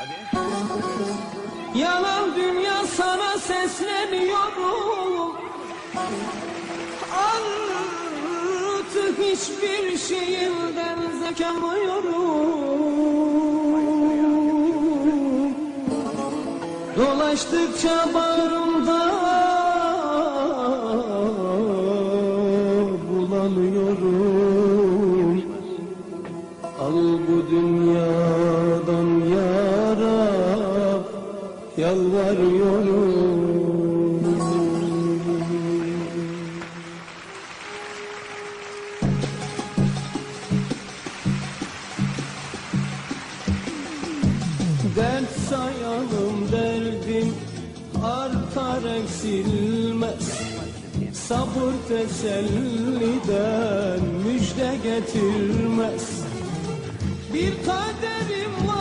Hadi. Yalan dünya sana sesleniyorum. Artık hiçbir şeyimden zevk almıyorum. Dolaştıkça bağrımda bulanıyorum. Dert sayalım derdim artar eksilmez. Sabır teselliden müjde getirmez. Bir kaderim var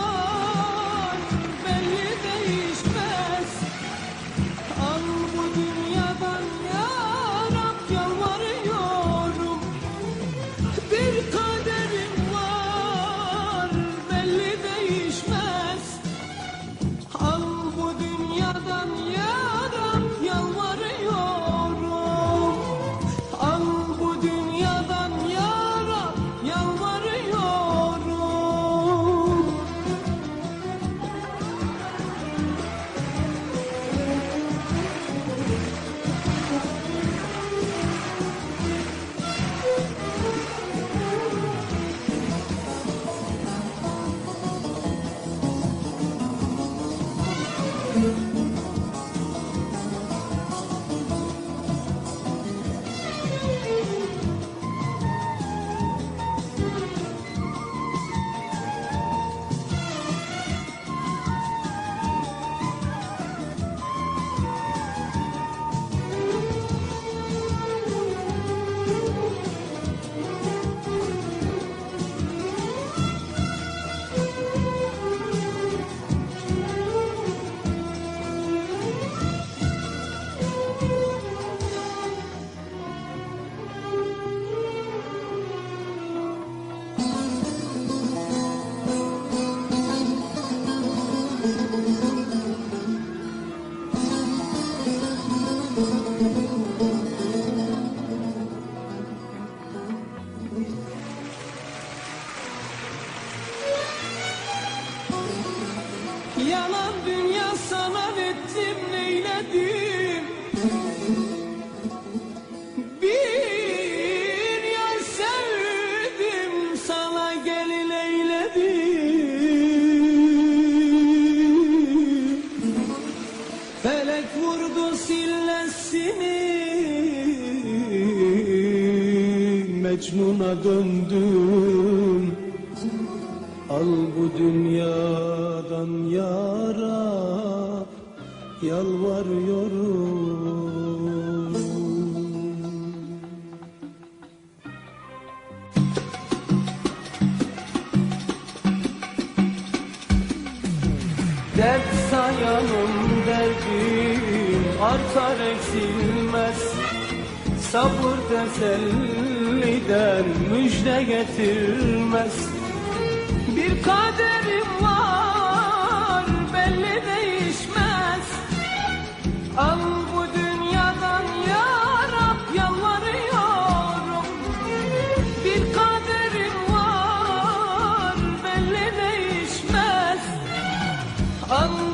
Yalan Mecnun'a döndüm. Al bu dünyadan yara yalvarıyorum Dert sayanım derdim artar eksilmez Sabır teselliden müjde getirmez. Bir kaderim var belli değişmez. Al bu dünyadan ya Rab yalvarıyorum. Bir kaderim var belli değişmez. Al